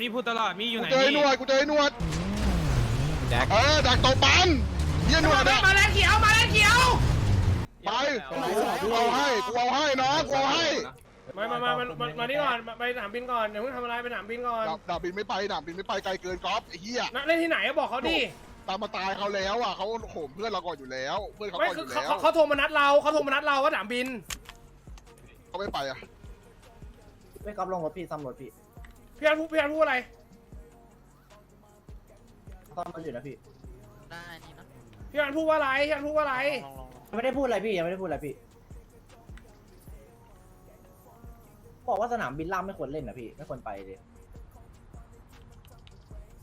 มีพูดตลอดมีอยู่กูไหนเจอไอ้หนวดกูเจอไอ้หนวดแจ็คเออดักตบปันเยี่ยหนวดอะมาแล้วเขียวมาแล้วเขียวไปกูเอาให้กูเอาให้น้องกูเอาให้มามามามามามานี่ก่อนมาไปสนามบินก่อนอย่าเพิ่งทำอะไรไปสนามบินก่อนดาบดาบบินไม่ไปดาบบินไม่ไปไกลเกินกอล์ฟไอ้เหี้ยนะเล่นที่ไหนก็บอกเขาดิตามมาตายเขาแล้วอะเขาโหมเพื่อนเราก่อนอยู่แล้ว เพื่อนเขาไม่ก่อนอคือยู่เขาแล้วเขาเขาโทรมานัดเราเขาโทรมานัดเราว่าสนามบินเขาไม่ไปอะไม่กอบลงรถพี่ซ่อมรถพี่ พี่อันพูดพี่อันพูดอะไรซ่อมรถอยู่นะพี่ได้นี่นะพี่อันพูดว่าอะไรพี่อันพูดว่าอะไรไม่ได้พูดอะไรพี่ยังไม่ได้พูดอะไรพี่ บอกว่าสนามบินล่างไม่ควรเล่นนะพี่ ไม่ควรไปเลย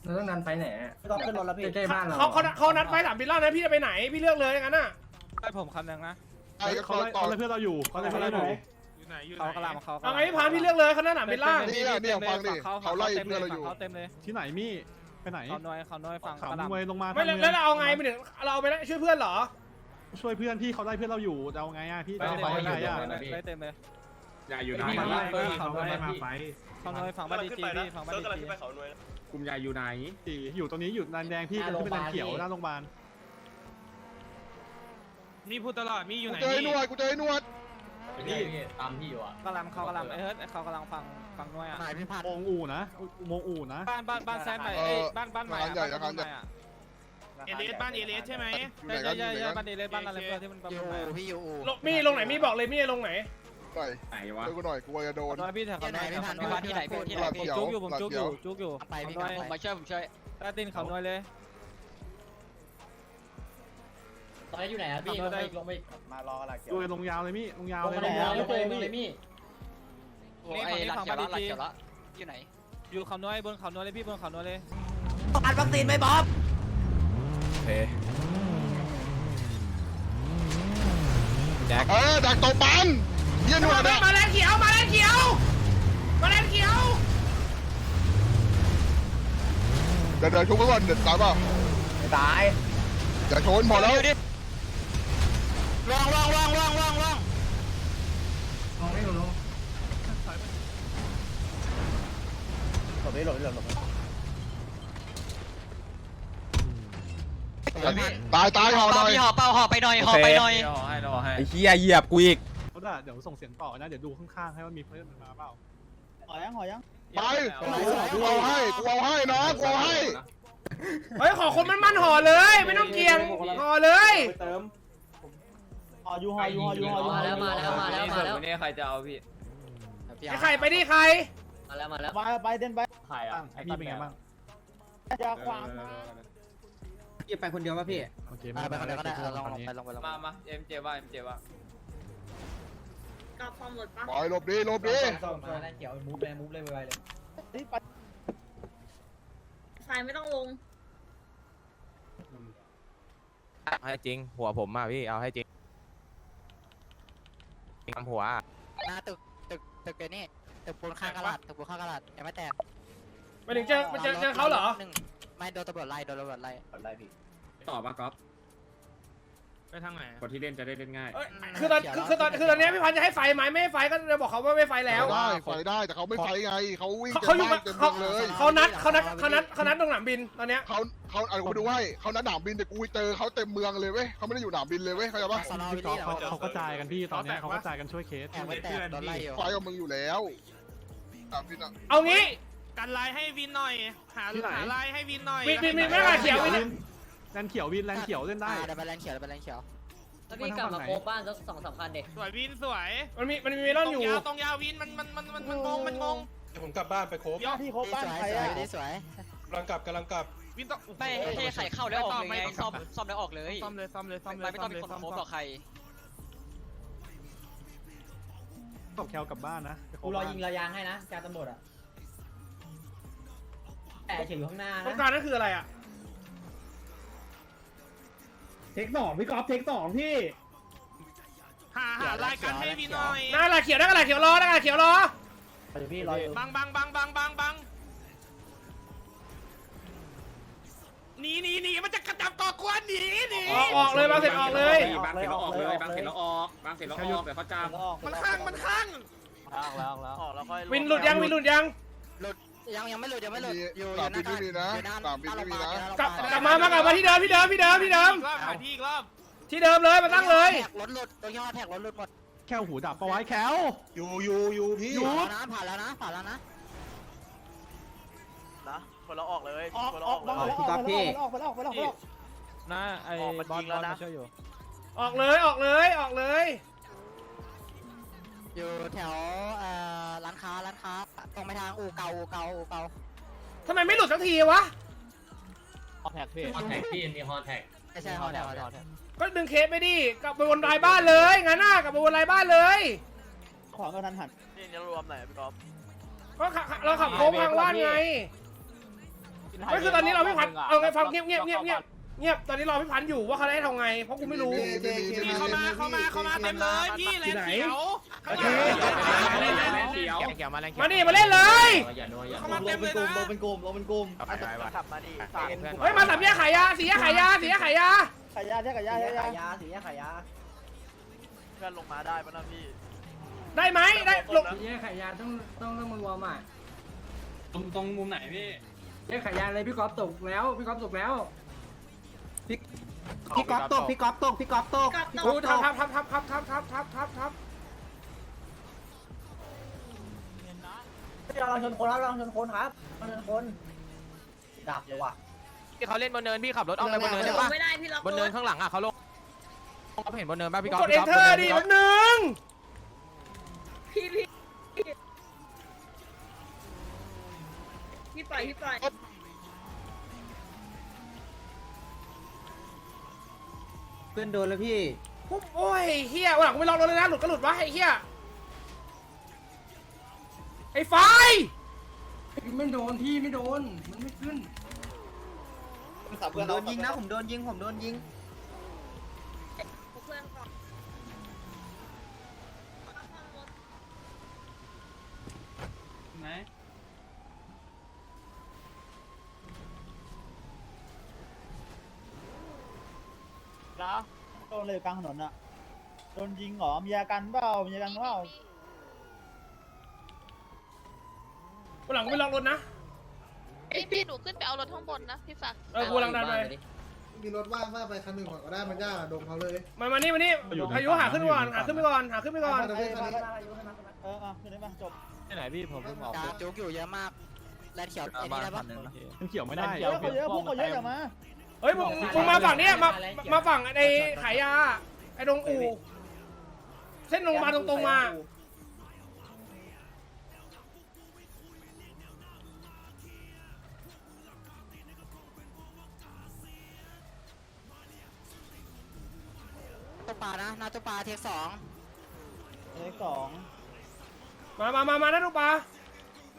เราต้องดันไปไหนไม่ต้องขึ้นรถแล้วพี่ใกล้ๆบ้านเราเขาเขาเขานัดไปสนามบินล่างนะพี่จะไปไหนพี่เลือกเลยงั้นน่ะให้ผมคำนึงนะ ไอ้ก็เขาต่อไล่เขาไล่เพื่อนเราอยู่เขาไล่เพื่อนเราอยู่ อยู่ไหนอยู่ไหนเขากระลำเขาเอาไงพี่พานพี่เลือกเลยเขาหน้าสนามบินล่างนี่เนี่ยเนี่ยฟังดิเขาไล่เพื่อนเราอยู่เขาเต็มเลยที่ไหนมี่ไปไหนเขาน้อยเขาน้อยฟังเขากระลำมวยลงมาไม่แล้วทงแล้วเราเอาไงไปถึงเราไปแล้วช่วยเพื่อนเหรอ ช่วยเพื่อนพี่เขาไล่เพื่อนเราอยู่จะเอาไงอะพี่ไปจะเอาเต็มไปเลยไหนอะไปเต็มเลยอย่าอยู่ไหนพี่มาไล่เพื่อนเขาไล่มาไฟเขาน้อยฟังบ้านดีจีพี่ฟังบ้านดีจีกลุ่มใหญ่อยู่ไหนสี่อยู่ตรงนี้อยู่แดนแดงพี่จะขึ้นเป็นแดนเขียวหน้าโรงพยาบาลมีพูดตลอดมีอยู่กูไหนเจอไอ้หนวดกูเจอไอ้หนวด พี่ตามพี่อยู่อะกระลำเขากระลำเอ้ยเขากำลังฟังฟังน้อยอะโมงอู่นะอุโมงค์อู่นะบ้านบ้านบ้านแซมใหม่เอ้ยบ้านบ้านใหม่อะบ้านใหม่อะเอเลสบ้านเอเลสใช่ไหมอยู่ไหนใช่กันอยู่ใช่ไหนใช่กันบ้านดีเลยบ้านอะไรเพื่อนที่มันบ้านใหม่พี่อยู่ลงมีลงไหนมีบอกเลยมีลงไหนหน่อยไหนวะช่วยกูหน่อยกูจะโดนน้อยพี่แถวเขาน้อยเขาน้อยที่ไหนพี่ที่ไหนผมจุกอยู่ผมจุกอยู่จุกอยู่ไปพี่ครับผมมาช่วยผมช่วยใต้ตีนเขาน้อยเลย ตอนนี้อยู่ไหนอะพี่ลงไปลงไปมารออะไรเกี่ยว ดูลงยาวเลยมี่ลงยาวลงเลยไปแล้วลงไปเลยมี่โอ้ไอ้หลักเขียวละหลักเขียวละอยู่ไหน อยู่เขาน้อยบนเขาน้อยเลยพี่บนเขาน้อยเลยอัดวัคซีนไหมบ๊อบเฮ้แจ็คเออดักตบปันเยี่ยหนวดอะมาแล้วเขียวมาแล้วเขียวมาแล้วเขียวเดี๋ยวเดี๋ยวชุบไว้ก่อนเดี๋ยวตายเปล่าตายอย่าชนพอแล้ว ว่างว่างว่างว่างว่างว่างลงไม่ลงลงหลบไปหลบไปหลบไปตายตายห่อหน่อยพี่หอเป้าหอไปหน่อยหอไปหน่อยรอให้รอให้ไอ้เหี้ยเหยียบกูอีกเขาด่าเดี๋ยวส่งเสียงต่อนะ เดี๋ยวดูข้างๆ ให้ว่ามีเพื่อนมาเปล่าหอยังหอยังไปกูเอาให้กูเอาให้น้องกูเอาให้เฮ้ยขอคนมันมันห่อเลย ไม่ต้องเกียงห่อเลยเติม หอยู่หอยู่หอยู่หอยู่มาแล้วมาแล้วมาแล้วมาแล้วนนี้ใครจะเอาพี่ไอ้ใครไปดิใครมาแล้วมาแล้วไปไปเดินไปใครอะไอ้มี่เป็นไงบ้างอย่าขวางนะพี่ไปคนเดียวป่ะพี่โอเคไปคนเดียวก็ได้ลองลงไปลองไปลองมามาเอ็มเจว่าเอ็มเจว่ากลับความหมดปะปล่อยหลบดีหลบดีมาได้วเขียวมูฟเลยมูฟเลยไวเลยไฟไม่ต้องลงให้จริง หัวผมอะพี่เอาให้จริง ทำหัว หน้าตึกตึกตึกเดี๋ยวนี้ตึกปูนข้างกระดาษตึกปูนข้างกระดาษยังไม่แตกไปถึงเจอเจอเจอเขาเหรอไม่โดนตำรวจไล่โดนตำรวจไล่อะไรพี่ต่อปะก๊อฟไปทางไหนคนที่เล่นจะได้เล่นง่าย เอ้ยคือตอนคือคือตอนคือตอนเนี้ยพี่พันธ์จะให้ไฟไหมไม่ให้ไฟก็จะบอกเขาว่าไม่ไฟแล้ว ได้ไฟได้แต่เขาไม่ไฟไงเขาวิ่งเขาเต็เขามอยู่บ้านเต็มเขาเมืองเลยเขานัดเขานัดเขานัดเขานัดตรงสนามบินตอนเนี้ยเขา เขาเอากูดูให้เขานัดหนามบินแต่กูเจอเขาเต็มเมืองเลยเว้ยเขาไม่ได้อยู่หนามบินเลยเว้ยเข้าใจปะสนอวิลเขาลี่เหรเขาอเขากระจายกันพี่ตอนเนี้ยเขากระจายกันช่วยเคสแอบไม่แตกโดนไล่อยู่ไฟกับมึงอยู่แล้วหนามบินอะเอางี้ กันไลน์ให้วินหน่อย หาหาไลน์ให้วินหน่อยวินวินวินไม่กล้าเขียววิน แลนเขียววินแลนเขียวเล่นได้เดี๋ยวไปแลนเขียวเดี๋ยวไปแลนเขียวแล้วพี่กลับมาโคบ้านสักสองสามคันเด็กสวยวินสวยมันมีมันมีเมลอนอยู่ตรงยาวตรงยาววินมันมันมันมันมันงงมันงงผมกลับบ้านไปโคบเดี๋ยวที่โคสบ้านวยใครสวยอะได้สวยกำลังกลับกำลังกลับ วินต้องไม่ให้ไข่เข้าแล้วออกเลยไงซ่อมซ่อมแล้วออกเลยซ่อมเลยซ่อมเลยซ่อมเลยไม่ต้องมีคนโคบหรอกใครตบแคลกลับบ้านนะกูรอยิงระยางให้นะการตำรวจอะแต่เฉียวอยู่ข้างหน้าตรงนะกลางนั่นคืออะไรอะเทคสองพี่กอล์ฟเทคสองพี่หาหารายการให้วินหน่อยหน้ากระดาษเขียวหน้ากระดาษเขียวรอหน้ากระดาษเขียวรอเดี๋ยวพี่รออยู่บังบังบังบังบังบัง หนีหนีหนีมันจะกระจับก่อกวนหนีหนีออกออกเลยมาเสร็จออกเลย บางเสร็จแล้วออกเลยบางเสร็จแล้วออกบางเสร็จแล้วออกเดี๋ยวเขาจำมันข้างมันข้างออกแล้วออกแล้ววินหลุดยังวินหลุดยังยังยังไม่หลุดยังไม่หลุดมีอยู่อสนายู่มหบิน้านไม่มีนะอยู่หน้าสนามบินไม่มีนะหาโรงพยาบาลกลับกลับมามากลับมาที่เดิมที่เดิมที่เดิมที่เดิมอีกรอบหาที่อีกรอบที่เดิมเลยมาตั้งเลยแท็กรถหลุดตรงที่ว่าแท็กรถหลุดหมดแค่หูดับปะไว้แคลอยู่อยู่อยู่พี่ผ่านแล้วนะผ่านแล้วนะ ผ่านแล้วนะนะคนเราออกเลยออกออกออกออกออกออกออกออกออกนะไอ้บอลบอลมาช่วยอยู่ออกเลยออกเลยออกเลยอยู่แถวเอ่อร้านค้าร้านค้าตรงไปทางอู่เก่าอู่เก่าอู่เก่าทำไมไม่หลุดสักทีวะแท็กพี่ฮอแท็กพี่มีฮอแท็กไม่ใช่ฮอแถวแถวก็ดึงเคสไปดิกลับไปวนรายบ้านเลยงั้นน่ะกลับไปวนรายบ้านเลยขวางกระทันหันนี่จะรวมไหนพี่ก๊อฟก็ขับเราขับโค้งทางว่านไง ไม่คือตอนนี้เราไม่พันเอาไงฟังเงียบเงียบเงียบเงียบเงียบตอนนี้เราไม่พันอยู่ว่าเขาได้ทำไงเพราะกูไม่รู้พี่เข้ามาเข้ามาเข้ามาเต็มเลยพี่แลนเขียวข้างหลังแลนเขียวแรงเขียวมาแรงเขียวมานี่มาเล่นเลยอย่านัวอย่าเข้ามาเต็มเลยนะลงเป็นกลุ่มลงเป็นกลุ่มไปไปไปขับมาดิเฮ้ยมาสับแยกขายยาสีแยกขายยาสีแยกขายยาขายยาใช่ขายยาขายยาสีขายยาเพื่อนลงมาได้ปะนะพี่ได้ไหมได้ลงแยกขายยาต้องต้องต้องมารวมอะตรงตรงมุมไหนพี่ แยกขายยาเลยพี่ก๊อฟตกแล้วพี่ก๊อฟตกแล้วพี่ก๊อฟตกพี่ก๊อฟกับดูต้องทับทับทับทับทับทับทับทับทับทับเราลองชนคนครับลองชนคนครับลองชนคนดับเลยว่ะที่เขาเล่นบนเนินพี่ขับรถออกไปบนเนินลใช่งปะไม่ได้พี่ล็อกบนเนินข้างหลังอะเขาลงเขาเห็นบนเนินป่ะพี่ก๊อฟกดเอนเตอร์ดิแป๊บนึง ปล่อยพี่ปล่อยเพื่อนโดนแล้วพี่ ปุ๊บโอ้ยเฮียวันหลังกูไม่ลองรถเลยนะหลุดก็หลุดวะไอ้เฮียไอ้ไฟ ไม่โดนพี่ไม่โดน มันไม่ขึ้นผมโดนยิงนะ ผมโดนยิง ผมโดนยิง เพื่อนก่อนไหน นะโดนเลยกลางถนนอะโดนยิงเหรอมีอาการเปล่ามีอาการเปล่าวันหลังกูไม่ลองรถนะ พี่พี่หนูขึ้นไปเอารถข้างบนนะพี่ฝากเออกูกำลังดันไปมีรถว่างมากไปคันหนึ่งก่อนก็ได้มันยากดงเขาเลยมามานี่มานี่อายุหาขึ้นไปก่อนหาขึ้นไปก่อนหาขึ้นไปก่อน เออเออขึ้นได้ปะจบที่ไหนพี่ผมเพิ่งออกดาจุกอยู่เยอะมากแลนเขียวไอ้นี่ได้ปะมันเขียวไม่ได้เยอะคนเยอะพวกคนเยอะอย่ามา เฮ้ยมึงมึงมาฝั่งเนี้ยมามาฝั่งไอ้ขายยาไอ้ดงอูเส้นลงมาลตรงๆมาตุ๊กปลานะหน้าตุ๊กปลาเทคสองเลขสองมามามามานะลูกปลา